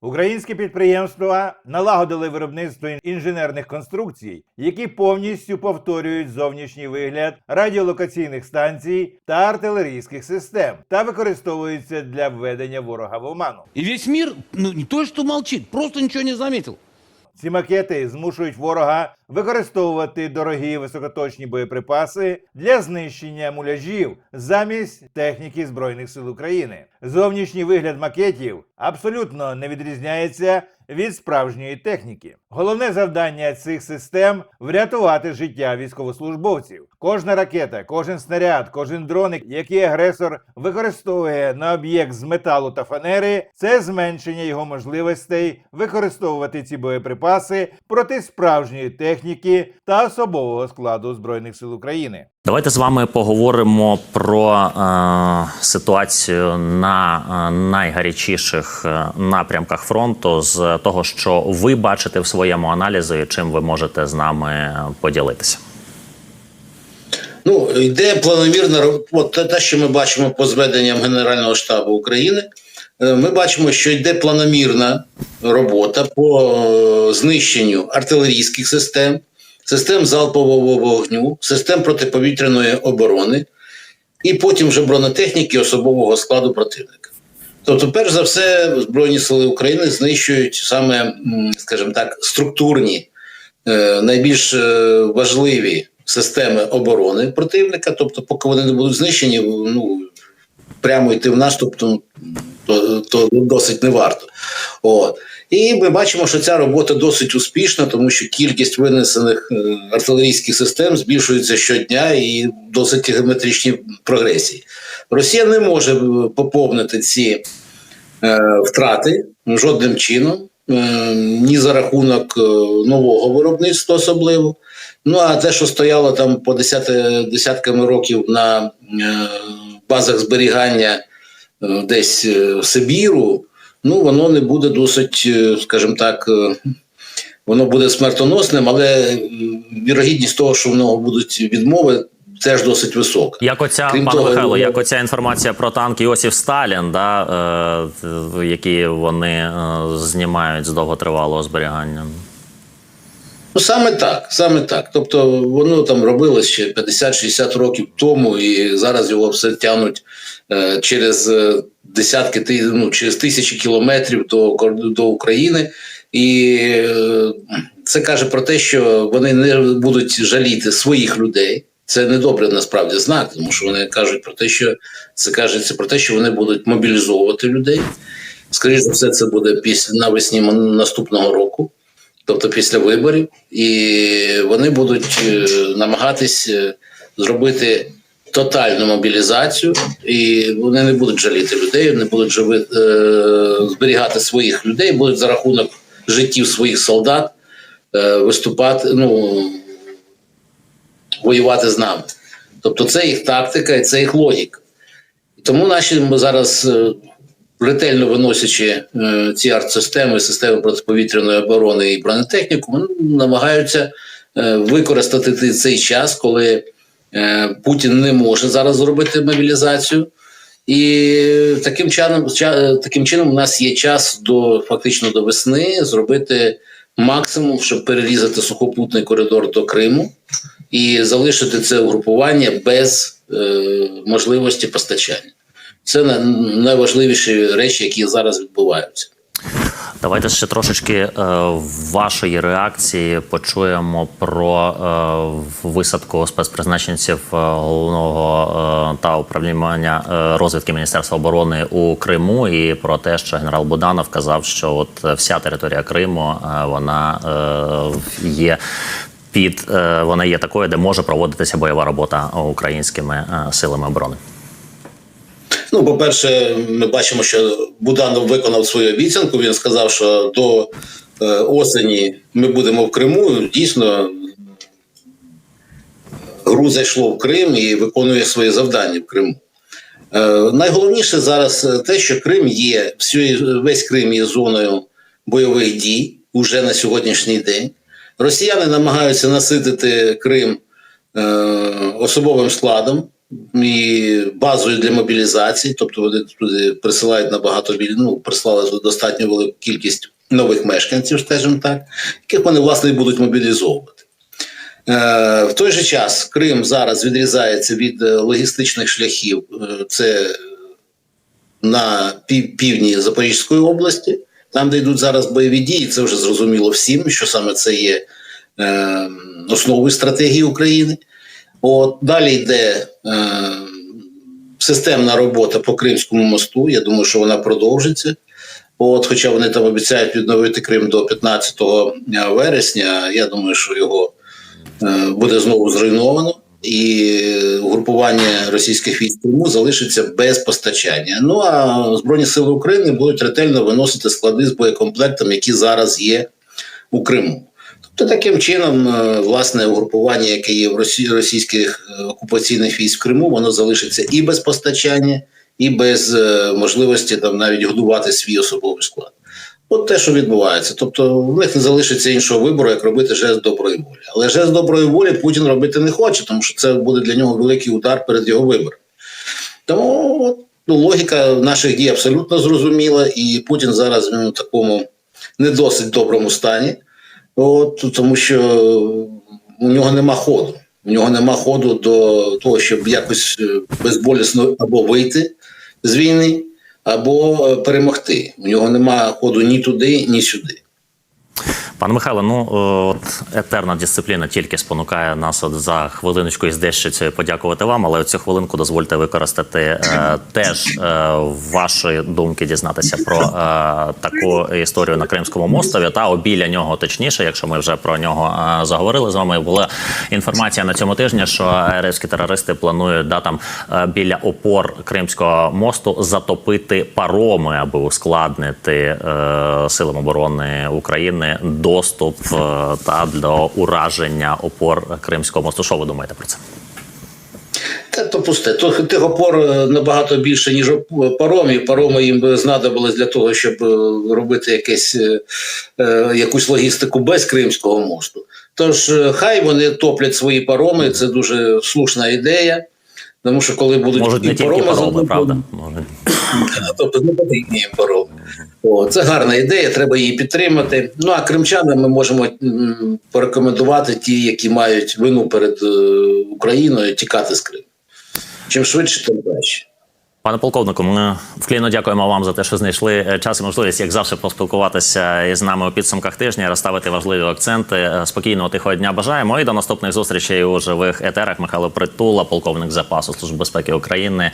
Українські підприємства налагодили виробництво інженерних конструкцій, які повністю повторюють зовнішній вигляд радіолокаційних станцій та артилерійських систем та використовуються для введення ворога в оману. І весь мір ну, не то що мовчить, просто нічого не заметил. Ці макети змушують ворога використовувати дорогі високоточні боєприпаси для знищення муляжів замість техніки Збройних сил України. Зовнішній вигляд макетів абсолютно не відрізняється від справжньої техніки. Головне завдання цих систем врятувати життя військовослужбовців. Кожна ракета, кожен снаряд, кожен дроник, який агресор використовує на об'єкт з металу та фанери, це зменшення його можливостей використовувати ці боєприпаси проти справжньої техніки та особового складу збройних сил України. Давайте з вами поговоримо про е, ситуацію на е, найгарячіших е, напрямках фронту з того, що ви бачите в своєму аналізі, і чим ви можете з нами поділитися. Ну, йде планомірна ро- от те, те, що ми бачимо по зведенням Генерального штабу України. е, Ми бачимо, що йде планомірна робота по е, знищенню артилерійських систем, систем залпового вогню, систем протиповітряної оборони, і потім вже бронетехніки особового складу противника. Тобто, перш за все, Збройні Сили України знищують саме, скажімо так, структурні е, найбільш е, важливі системи оборони противника. Тобто, поки вони не будуть знищені, ну прямо йти в наступ, то, то, то досить не варто. От. І ми бачимо, що ця робота досить успішна, тому що кількість винесених е, артилерійських систем збільшується щодня і досить геометричні прогресії. Росія не може е, поповнити ці е, втрати жодним чином, е, ні за рахунок нового виробництва особливо. Ну а те, що стояло там по десятками років на базах зберігання десь е, в Сибіру, ну воно не буде досить, е, скажімо так, е, воно буде смертоносним, але е, вірогідність того, що в нього будуть відмови, теж досить висока. Як оця Крім пане того, Михайло, як оця інформація про танк Іосиф Сталін, да, е, які вони е, знімають з довготривалого зберігання. Ну, саме так, саме так. Тобто воно там робилось ще 50-60 років тому, і зараз його все тягнуть е, через е, десятки ну, через тисячі кілометрів до, до України. І е, це каже про те, що вони не будуть жаліти своїх людей. Це недобре насправді знак, тому що вони кажуть про те, що це кажеться про те, що вони будуть мобілізовувати людей. Скоріше за все, це буде після навесні наступного року тобто після виборів, і вони будуть е, намагатись е, зробити тотальну мобілізацію, і вони не будуть жаліти людей, не будуть живи, е, зберігати своїх людей, будуть за рахунок життів своїх солдат виступати, ну воювати з нами. Тобто, це їх тактика і це їх логіка. Тому наші зараз ретельно виносячи е, ці артсистеми, системи протиповітряної оборони і бронетехніку, намагаються е, використати цей час, коли е, Путін не може зараз зробити мобілізацію. І таким чином, таким чином у нас є час до фактично до весни зробити максимум, щоб перерізати сухопутний коридор до Криму і залишити це угрупування без е, можливості постачання. Це на- найважливіші речі, які зараз відбуваються. Давайте ще трошечки е, вашої реакції почуємо про е, висадку спецпризначенців е, головного е, та управління е, розвідки Міністерства оборони у Криму, і про те, що генерал Буданов казав, що от вся територія Криму е, вона е, є. Під е, вона є такою, де може проводитися бойова робота українськими е, силами оборони. Ну, по-перше, ми бачимо, що Буданов виконав свою обіцянку. Він сказав, що до е, осені ми будемо в Криму. Дійсно, ГРУ зайшло в Крим і виконує свої завдання в Криму. Е, найголовніше зараз е, те, що Крим є, весь Крим є зоною бойових дій уже на сьогоднішній день. Росіяни намагаються наситити Крим особовим складом і базою для мобілізації, тобто вони туди присилають набагато ну, прислали достатньо велику кількість нових мешканців, скажімо так, яких вони власне будуть мобілізовувати. Е, в той же час Крим зараз відрізається від е, логістичних шляхів. Е, Це на пів- півдні Запорізької області, там, де йдуть зараз бойові дії, це вже зрозуміло всім, що саме це є е, основою стратегії України. От далі йде е, системна робота по Кримському мосту. Я думаю, що вона продовжиться. От, хоча вони там обіцяють відновити Крим до 15 вересня, я думаю, що його е, буде знову зруйновано, і угрупування російських військ Криму залишиться без постачання. Ну а Збройні Сили України будуть ретельно виносити склади з боєкомплектом, які зараз є у Криму. Тобто таким чином, е, власне, угрупування, яке є в Росі... російських е, окупаційних військ в Криму, воно залишиться і без постачання, і без е, можливості там навіть годувати свій особовий склад. От те, що відбувається. Тобто, в них не залишиться іншого вибору, як робити жест доброї волі. Але жест доброї волі Путін робити не хоче, тому що це буде для нього великий удар перед його вибором. Тому от, ну, логіка наших дій абсолютно зрозуміла, і Путін зараз у такому не досить доброму стані. От, тому що у нього нема ходу. У нього нема ходу до того, щоб якось е, безболісно або вийти з війни, або е, перемогти. У нього нема ходу ні туди, ні сюди. Пане Михайло, ну от етерна дисципліна тільки спонукає нас от за хвилиночку із дещицею подякувати вам, але цю хвилинку дозвольте використати е, теж е, вашої думки дізнатися про е, таку історію на Кримському мостові та обіля нього, точніше, якщо ми вже про нього е, заговорили з вами. Була інформація на цьому тижні, що РФські терористи планують да, там, е, біля опор Кримського мосту затопити пароми, аби ускладнити е, силам оборони України доступ е, та до ураження опор Кримського мосту. Що ви думаєте про це? Та то пусте. То тих опор е, набагато більше, ніж паромів. Пароми їм би знадобились для того, щоб е, робити якесь, якусь логістику без Кримського мосту. Тож хай вони топлять свої пароми, це дуже слушна ідея. Тому що коли будуть Можуть не і тільки пароми, правда? Тобто не потрібні пароми. О, це гарна ідея, треба її підтримати. Ну а кримчанам ми можемо порекомендувати ті, які мають вину перед е, Україною, тікати з Криму. Чим швидше, тим краще. Пане полковнику, ми вклінно дякуємо вам за те, що знайшли е, час і можливість, як завжди, поспілкуватися із нами у підсумках тижня, розставити важливі акценти. Е, Спокійного тихого дня бажаємо і до наступних зустрічей у живих етерах. Михайло Притула, полковник запасу Служби безпеки України.